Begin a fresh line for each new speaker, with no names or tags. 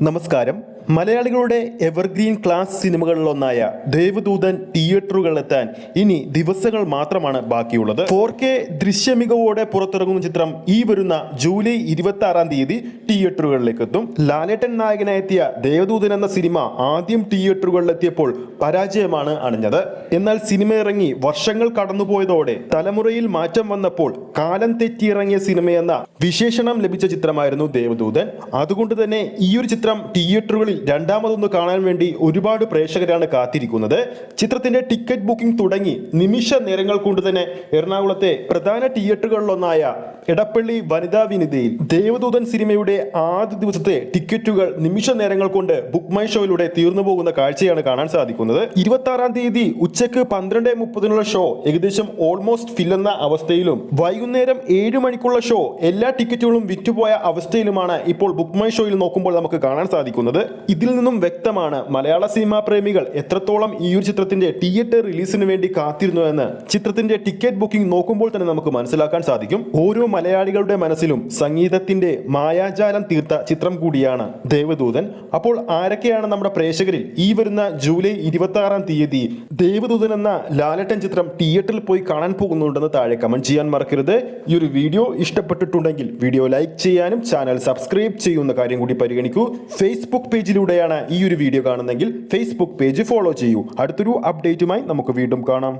നമസ്കാരം. മലയാളികളുടെ evergreen class സിനിമകളിലൊന്നായ Devadoothan തിയേറ്ററുകളിലെത്താൻ ഇനി ദിവസങ്ങൾ മാത്രമാണ് ബാക്കിയുള്ളത്. ഫോർ കെ ദൃശ്യമികവോടെ പുറത്തിറങ്ങുന്ന ചിത്രം ഈ വരുന്ന ജൂലൈ ഇരുപത്തി ആറാം തീയതി തിയേറ്ററുകളിലേക്ക് എത്തും ലാലേട്ടൻ നായകനായെത്തിയ ദേവദൂതൻ എന്ന സിനിമ ആദ്യം തിയേറ്ററുകളിലെത്തിയപ്പോൾ പരാജയമാണ് അണിഞ്ഞത്. എന്നാൽ സിനിമ ഇറങ്ങി വർഷങ്ങൾ കടന്നുപോയതോടെ തലമുറയിൽ മാറ്റം വന്നപ്പോൾ കാലം തെറ്റിയിറങ്ങിയ സിനിമയെന്ന വിശേഷണം ലഭിച്ച ചിത്രമായിരുന്നു ദേവദൂതൻ. അതുകൊണ്ട് തന്നെ ഈ ഒരു ചിത്രം തിയേറ്ററുകളിൽ രണ്ടാമതൊന്ന് കാണാൻ വേണ്ടി ഒരുപാട് പ്രേക്ഷകരാണ് കാത്തിരിക്കുന്നത്. ചിത്രത്തിന്റെ ടിക്കറ്റ് ബുക്കിംഗ് തുടങ്ങി നിമിഷ നേരങ്ങൾ കൊണ്ട് തന്നെ എറണാകുളത്തെ പ്രധാന തിയേറ്ററുകളിലൊന്നായ എടപ്പള്ളി വനിതാ വിനിതയിൽ ദേവദൂതൻ സിനിമയുടെ ആദ്യ ദിവസത്തെ ടിക്കറ്റുകൾ നിമിഷ നേരങ്ങൾ കൊണ്ട് ബുക്ക് മൈ ഷോയിലൂടെ തീർന്നു പോകുന്ന കാഴ്ചയാണ് കാണാൻ സാധിക്കുന്നത്. ഇരുപത്തി ആറാം തീയതി ഉച്ചയ്ക്ക് പന്ത്രണ്ട് മുപ്പതിനുള്ള ഷോ ഏകദേശം ഓൾമോസ്റ്റ് ഫിൽ എന്ന അവസ്ഥയിലും വൈകുന്നേരം ഏഴ് മണിക്കുള്ള ഷോ എല്ലാ ടിക്കറ്റുകളും വിറ്റുപോയ അവസ്ഥയിലുമാണ് ഇപ്പോൾ ബുക്ക് മൈ ഷോയിൽ നോക്കുമ്പോൾ നമുക്ക് കാണാൻ സാധിക്കുന്നത്. ഇതിൽ നിന്നും വ്യക്തമാണ് മലയാള സിനിമാ പ്രേമികൾ എത്രത്തോളം ഈ ഒരു ചിത്രത്തിന്റെ തിയേറ്റർ റിലീസിന് വേണ്ടി കാത്തിരുന്നു എന്ന്. ചിത്രത്തിന്റെ ടിക്കറ്റ് ബുക്കിംഗ് നോക്കുമ്പോൾ തന്നെ നമുക്ക് മനസ്സിലാക്കാൻ സാധിക്കും. ഓരോ മലയാളികളുടെ മനസ്സിലും സംഗീതത്തിന്റെ മായാജാലം തീർത്ത ചിത്രം കൂടിയാണ് ദേവദൂതൻ. അപ്പോൾ ആരൊക്കെയാണ് നമ്മുടെ പ്രേക്ഷകരിൽ ഈ വരുന്ന ജൂലൈ ഇരുപത്തി ആറാം തീയതി ദേവദൂതൻ എന്ന ലാലട്ടൻ ചിത്രം തിയേറ്ററിൽ പോയി കാണാൻ പോകുന്നുണ്ടെന്ന് താഴെ കമന്റ് ചെയ്യാൻ മറക്കരുത്. ഈ ഒരു വീഡിയോ ഇഷ്ടപ്പെട്ടിട്ടുണ്ടെങ്കിൽ വീഡിയോ ലൈക്ക് ചെയ്യാനും ചാനൽ സബ്സ്ക്രൈബ് ചെയ്യുന്ന കാര്യം കൂടി പരിഗണിക്കൂ. ഫേസ്ബുക്ക് പേജിലൂടെയാണ് ഈ ഒരു വീഡിയോ കാണുന്നതെങ്കിൽ ഫേസ്ബുക്ക് പേജ് ഫോളോ ചെയ്യൂ. അടുത്തൊരു അപ്ഡേറ്റുമായി നമുക്ക് വീണ്ടും കാണാം.